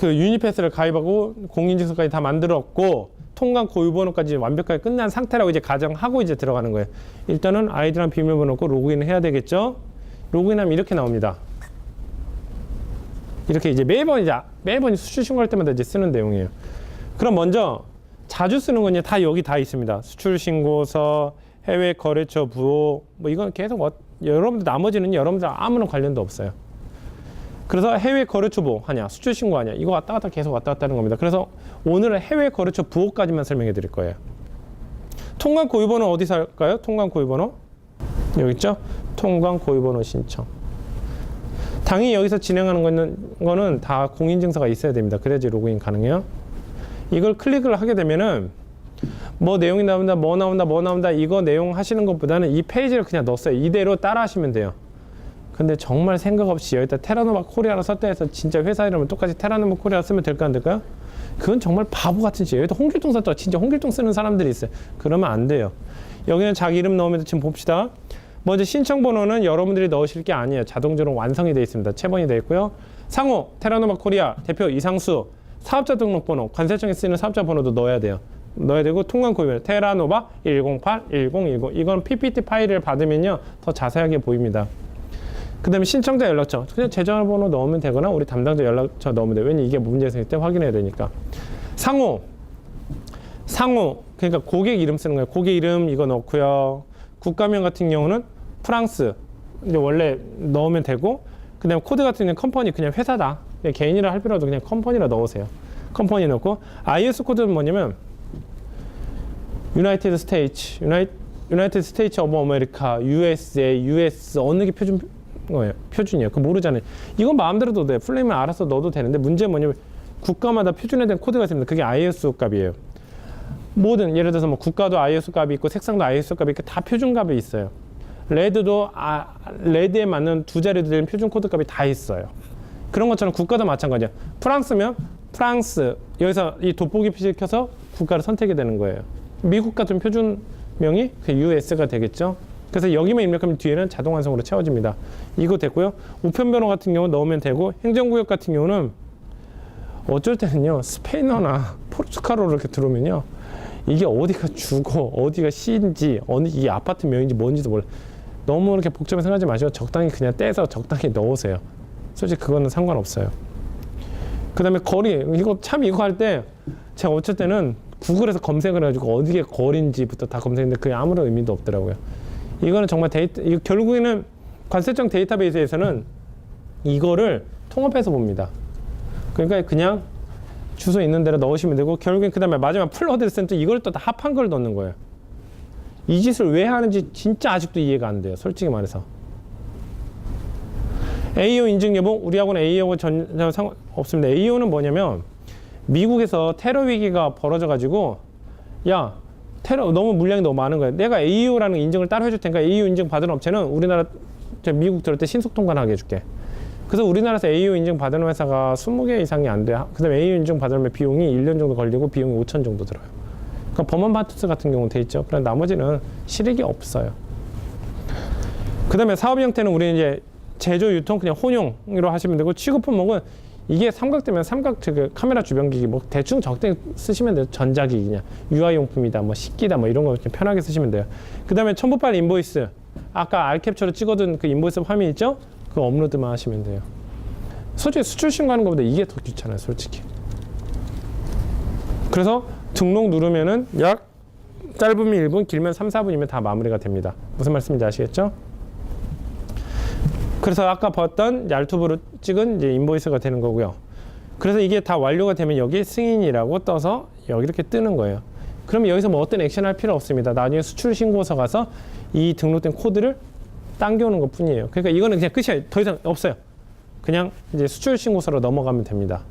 그 유니패스를 가입하고 공인증서까지 다 만들었고 통관 고유 번호까지 완벽하게 끝난 상태라고 이제 가정하고 이제 들어가는 거예요. 일단은 아이디랑 비밀번호 넣고 로그인을 해야 되겠죠. 로그인하면 이렇게 나옵니다. 이렇게 이제 매번 이제 매번 수출 신고할 때마다 이제 쓰는 내용이에요. 그럼 먼저 자주 쓰는 건 이제 다 여기 다 있습니다. 수출 신고서, 해외 거래처 부호 뭐 이건 계속 어, 여러분들 나머지는 여러분들 아무런 관련도 없어요. 그래서 해외 거래처 부호 하냐, 수출 신고 하냐 이거 왔다 갔다 계속 왔다 갔다 하는 겁니다. 그래서 오늘은 해외 거래처 부호까지만 설명해 드릴 거예요. 통관 고유번호 어디서 할까요? 통관 고유번호 여기 있죠? 통관 고유번호 신청. 당연히 여기서 진행하는 거는, 거는 다 공인증서가 있어야 됩니다. 그래야지 로그인 가능해요. 이걸 클릭을 하게 되면은 뭐 내용이 나온다, 뭐 나온다, 뭐 나온다 이거 내용 하시는 것보다는 이 페이지를 그냥 넣었어요. 이대로 따라 하시면 돼요. 근데 정말 생각 없이 여기다 테라노바 코리아로 썼다 해서 진짜 회사 이름을 똑같이 테라노바 코리아 쓰면 될까 안 될까요? 그건 정말 바보 같은 짓이에요. 여기다 홍길동 썼다 진짜 홍길동 쓰는 사람들이 있어요. 그러면 안 돼요. 여기는 자기 이름 넣으면 지금 봅시다. 먼저 신청 번호는 여러분들이 넣으실 게 아니에요. 자동적으로 완성이 되어 있습니다. 체번이 되어 있고요. 상호 테라노바 코리아 대표 이상수 사업자 등록번호 관세청에 쓰이는 사업자 번호도 넣어야 돼요. 넣어야 되고 통관 고유번호 테라노바 108 1010 이건 PPT 파일을 받으면요 더 자세하게 보입니다. 그 다음에 신청자 연락처 그냥 제 전화번호 넣으면 되거나 우리 담당자 연락처 넣으면 돼요. 왜냐 이게 문제 생길 때 확인해야 되니까. 상호 상호 그러니까 고객 이름 쓰는 거예요. 고객 이름 이거 넣고요. 국가명 같은 경우는 프랑스 이제 원래 넣으면 되고 그 다음에 코드 같은 경우는 컴퍼니 그냥 회사다. 그냥 개인이라 할 필요도 그냥 컴퍼니라 넣으세요. 컴퍼니 넣고 IS 코드는 뭐냐면 유나이티드 스테이츠, 유나이트 유나이티드 스테이츠 오브 아메리카, USA, US 어느 게 표준 거예요? 표준이에요. 그 모르잖아요. 이건 마음대로 넣어도 돼. 플레임을 알아서 넣어도 되는데 문제는 뭐냐면 국가마다 표준화된 코드가 있습니다. 그게 ISO 값이에요. 모든 예를 들어서 뭐 국가도 ISO 값이 있고 색상도 ISO 값이 있고 다 표준 값이 있어요. 레드도 아, 레드에 맞는 두 자리도 되는 표준 코드 값이 다 있어요. 그런 것처럼 국가도 마찬가지야. 프랑스면 프랑스 여기서 이 돋보기 표시를 켜서 국가를 선택이 되는 거예요. 미국 같은 표준명이 그 US가 되겠죠. 그래서 여기만 입력하면 뒤에는 자동 완성으로 채워집니다. 이거 됐고요. 우편 번호 같은 경우 넣으면 되고 행정구역 같은 경우는 어쩔 때는요 스페인어나 포르투갈어로 이렇게 들어오면요 이게 어디가 주고 어디가 시인지 어느 이 아파트 명인지 뭔지도 몰라 너무 이렇게 복잡하게 생각하지 마시고 적당히 그냥 떼서 적당히 넣으세요 솔직히 그거는 상관없어요 그 다음에 거리 이거 참 이거 할 때 제가 어쩔 때는 구글에서 검색을 해가지고 어디에 거리인지부터 다 검색했는데 그게 아무런 의미도 없더라고요 이거는 정말 데이터 결국에는 관세청 데이터베이스에서는 이거를 통합해서 봅니다 그러니까 그냥 주소 있는 대로 넣으시면 되고 결국엔 그 다음에 마지막 풀 어드레스는 또 이걸 또 다 합한 걸 넣는 거예요. 이 짓을 왜 하는지 진짜 아직도 이해가 안 돼요. 솔직히 말해서. AO 인증 여부 우리하고는 AO가 전혀 상관 없습니다. AO는 뭐냐면 미국에서 테러 위기가 벌어져 가지고 야 테러 너무 물량이 너무 많은 거야. 내가 AO라는 인증을 따로 해줄 테니까 AO 인증 받은 업체는 우리나라 저 미국 들을 때 신속 통관하게 해줄게. 그래서 우리나라에서 AO 인증 받은 회사가 20개 이상이 안 돼. 그다음에 AO 인증 받으려면 비용이 1년 정도 걸리고 비용이 5천 정도 들어요. 그러니까 범원 파트스 같은 경우는 돼 있죠. 그런 나머지는 실익이 없어요. 그다음에 사업 형태는 우리 이제 제조 유통 그냥 혼용으로 하시면 되고 취급 품목은 이게 삼각대면 삼각 그 카메라 주변 기기 뭐 대충 적당히 쓰시면 돼요. 전자기기냐, 유아용품이다, 뭐 식기다, 뭐 이런 거좀 편하게 쓰시면 돼요. 그다음에 첨부파일 인보이스 아까 알캡처로 찍어둔 그 인보이스 화면 있죠? 그 업로드만 하시면 돼요. 솔직히 수출 신고하는 것보다 이게 더 귀찮아요, 솔직히. 그래서 등록 누르면은 약 짧으면 1분, 길면 3, 4분이면 다 마무리가 됩니다. 무슨 말씀인지 아시겠죠? 그래서 아까 봤던 얄투브로 찍은 이제 인보이스가 되는 거고요. 그래서 이게 다 완료가 되면 여기 승인이라고 떠서 여기 이렇게 뜨는 거예요. 그러면 여기서 뭐 어떤 액션 할 필요 없습니다. 나중에 수출 신고서 가서 이 등록된 코드를 당겨오는 것 뿐이에요. 그러니까 이거는 그냥 끝이에요. 더 이상 없어요. 그냥 이제 수출 신고서로 넘어가면 됩니다.